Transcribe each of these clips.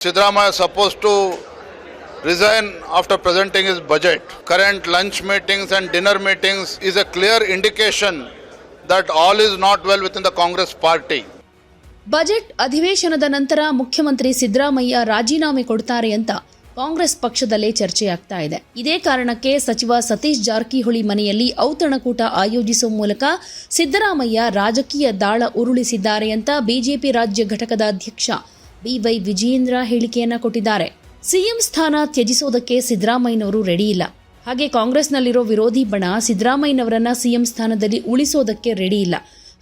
Siddaramaiah suppose to resign after presenting is budget current lunch meetings and dinner meetings is a clear indication that all is not well within the Congress party budget ಅಧಿವೇಶನದ ನಂತರ ಮುಖ್ಯಮಂತ್ರಿ ಸಿದ್ದರಾಮಯ್ಯ ರಾಜೀನಾಮೆ ಕೊಡ್ತಾರೆ ಅಂತ ಕಾಂಗ್ರೆಸ್ ಪಕ್ಷದಲ್ಲೇ ಚರ್ಚೆ ಆಗ್ತಾ ಇದೆ ಇದೇ ಕಾರಣಕ್ಕೆ ಸಚಿವ ಸತೀಶ್ ಜಾರಕಿಹೊಳಿ ಮನೆಯಲ್ಲಿ ಔತಣಕೂಟ ಆಯೋಜಿಸುವ ಮೂಲಕ ಸಿದ್ದರಾಮಯ್ಯ ರಾಜಕೀಯ ದಾಳ ಉರುಳಿಸಿದ್ದಾರೆ ಅಂತ ಬಿಜೆಪಿ ರಾಜ್ಯ ಘಟಕದ ಅಧ್ಯಕ್ಷ ಬಿವೈ ವಿಜಯೇಂದ್ರ ಹೇಳಿಕೆಯನ್ನ ಕೊಟ್ಟಿದ್ದಾರೆ. ಸಿಎಂ ಸ್ಥಾನ ತ್ಯಜಿಸೋದಕ್ಕೆ ಸಿದ್ದರಾಮಯ್ಯನವರು ರೆಡಿ ಇಲ್ಲ. ಹಾಗೆ ಕಾಂಗ್ರೆಸ್ನಲ್ಲಿರೋ ವಿರೋಧಿ ಬಣ ಸಿದ್ದರಾಮಯ್ಯನವರನ್ನ ಸಿಎಂ ಸ್ಥಾನದಲ್ಲಿ ಉಳಿಸೋದಕ್ಕೆ ರೆಡಿ ಇಲ್ಲ.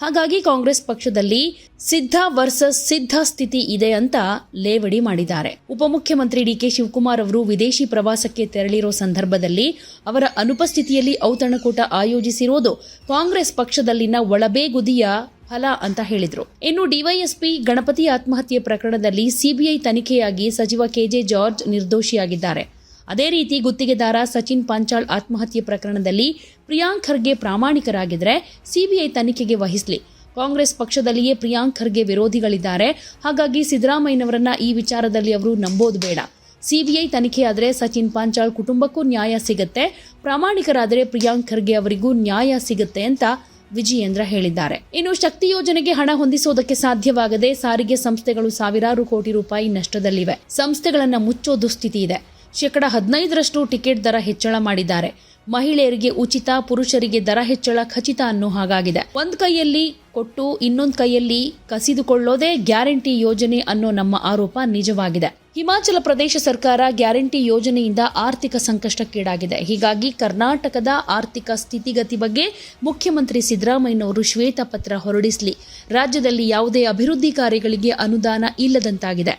ಹಾಗಾಗಿ ಕಾಂಗ್ರೆಸ್ ಪಕ್ಷದಲ್ಲಿ ಸಿದ್ಧ ವರ್ಸಸ್ ಸಿದ್ಧ ಸ್ಥಿತಿ ಇದೆ ಅಂತ ಲೇವಡಿ ಮಾಡಿದ್ದಾರೆ. ಉಪಮುಖ್ಯಮಂತ್ರಿ ಡಿಕೆ ಶಿವಕುಮಾರ್ ಅವರು ವಿದೇಶಿ ಪ್ರವಾಸಕ್ಕೆ ತೆರಳಿರೋ ಸಂದರ್ಭದಲ್ಲಿ ಅವರ ಅನುಪಸ್ಥಿತಿಯಲ್ಲಿ ಔತಣಕೂಟ ಆಯೋಜಿಸಿರೋದು ಕಾಂಗ್ರೆಸ್ ಪಕ್ಷದಲ್ಲಿನ ಒಳಬೇಗುದಿಯ ಫಲ ಅಂತ ಹೇಳಿದರು. ಇನ್ನು ಡಿವೈಎಸ್ಪಿ ಗಣಪತಿ ಆತ್ಮಹತ್ಯೆ ಪ್ರಕರಣದಲ್ಲಿ ಸಿಬಿಐ ತನಿಖೆಯಾಗಿ ಸಚಿವ ಕೆಜೆ ಜಾರ್ಜ್ ನಿರ್ದೋಷಿಯಾಗಿದ್ದಾರೆ. ಅದೇ ರೀತಿ ಗುತ್ತಿಗೆದಾರ ಸಚಿನ್ ಪಾಂಚಾಳ್ ಆತ್ಮಹತ್ಯೆ ಪ್ರಕರಣದಲ್ಲಿ ಪ್ರಿಯಾಂಕ್ ಖರ್ಗೆ ಪ್ರಾಮಾಣಿಕರಾಗಿದ್ದರೆ ಸಿಬಿಐ ತನಿಖೆಗೆ ವಹಿಸಲಿ. ಕಾಂಗ್ರೆಸ್ ಪಕ್ಷದಲ್ಲಿಯೇ ಪ್ರಿಯಾಂಕ್ ಖರ್ಗೆ ವಿರೋಧಿಗಳಿದ್ದಾರೆ. ಹಾಗಾಗಿ ಸಿದ್ದರಾಮಯ್ಯನವರನ್ನ ಈ ವಿಚಾರದಲ್ಲಿ ಅವರು ನಂಬೋದು ಬೇಡ. ಸಿಬಿಐ ತನಿಖೆಯಾದರೆ ಸಚಿನ್ ಪಾಂಚಾಳ್ ಕುಟುಂಬಕ್ಕೂ ನ್ಯಾಯ ಸಿಗುತ್ತೆ. ಪ್ರಾಮಾಣಿಕರಾದರೆ ಪ್ರಿಯಾಂಕ್ ಖರ್ಗೆ ಅವರಿಗೂ ನ್ಯಾಯ ಸಿಗುತ್ತೆ ಅಂತ ವಿಜಯೇಂದ್ರ ಹೇಳಿದ್ದಾರೆ. ಇನ್ನು ಶಕ್ತಿ ಯೋಜನೆಗೆ ಹಣ ಹೊಂದಿಸೋದಕ್ಕೆ ಸಾಧ್ಯವಾಗದೆ ಸಾರಿಗೆ ಸಂಸ್ಥೆಗಳು ಸಾವಿರಾರು ಕೋಟಿ ರೂಪಾಯಿ ನಷ್ಟದಲ್ಲಿವೆ. ಸಂಸ್ಥೆಗಳನ್ನ ಮುಚ್ಚೋ ದುಸ್ಥಿತಿ ಇದೆ. ಶೇಕಡ ಹದಿನೈದರಷ್ಟು ಟಿಕೆಟ್ ದರ ಹೆಚ್ಚಳ ಮಾಡಿದ್ದಾರೆ. ಮಹಿಳೆಯರಿಗೆ ಉಚಿತ, ಪುರುಷರಿಗೆ ದರ ಹೆಚ್ಚಳ ಖಚಿತ ಅನ್ನೋ ಹಾಗಾಗಿದೆ. ಒಂದ್ ಕೈಯಲ್ಲಿ ಕೊಟ್ಟು ಇನ್ನೊಂದು ಕೈಯಲ್ಲಿ ಕಸಿದುಕೊಳ್ಳೋದೇ ಗ್ಯಾರಂಟಿ ಯೋಜನೆ ಅನ್ನೋ ನಮ್ಮ ಆರೋಪ ನಿಜವಾಗಿದೆ. ಹಿಮಾಚಲ ಪ್ರದೇಶ ಸರ್ಕಾರ ಗ್ಯಾರಂಟಿ ಯೋಜನೆಯಿಂದ ಆರ್ಥಿಕ ಸಂಕಷ್ಟಕ್ಕೀಡಾಗಿದೆ. ಹೀಗಾಗಿ ಕರ್ನಾಟಕದ ಆರ್ಥಿಕ ಸ್ಥಿತಿಗತಿ ಬಗ್ಗೆ ಮುಖ್ಯಮಂತ್ರಿ ಸಿದ್ದರಾಮಯ್ಯನವರು ಶ್ವೇತಪತ್ರ ಹೊರಡಿಸಲಿ. ರಾಜ್ಯದಲ್ಲಿ ಯಾವುದೇ ಅಭಿವೃದ್ಧಿ ಕಾರ್ಯಗಳಿಗೆ ಅನುದಾನ ಇಲ್ಲದಂತಾಗಿದೆ.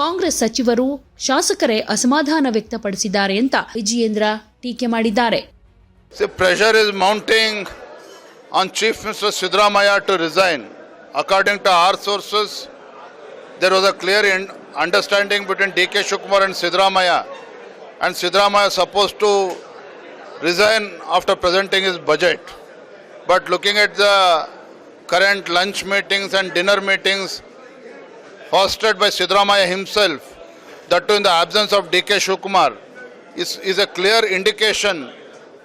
ಕಾಂಗ್ರೆಸ್ ಸಚಿವರು ಶಾಸಕರೇ ಅಸಮಾಧಾನ ವ್ಯಕ್ತಪಡಿಸಿದ್ದಾರೆ ಅಂತ ವಿಜಯೇಂದ್ರ ಟೀಕೆ ಮಾಡಿದ್ದಾರೆ. According to our sources there was a clear understanding between DK Shukmar and Sidramaya, and Sidramaya supposed to resign after presenting his budget. But looking at the current lunch meetings and dinner meetings hosted by Sidramaya himself, that too in the absence of DK Shukmar, is, is a clear indication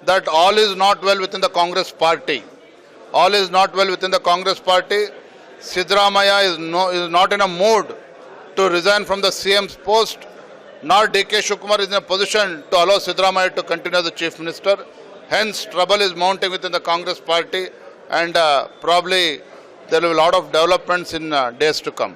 that all is not well within the Congress party. All is not well within the Congress party. Sidramaya is, no, is not in a mood to resign from the CM's post, nor DK Shukmar is in a position to allow Sidramaya to continue as the chief minister. Hence, trouble is mounting within the Congress party, and uh, probably there will be a lot of developments in uh, days to come.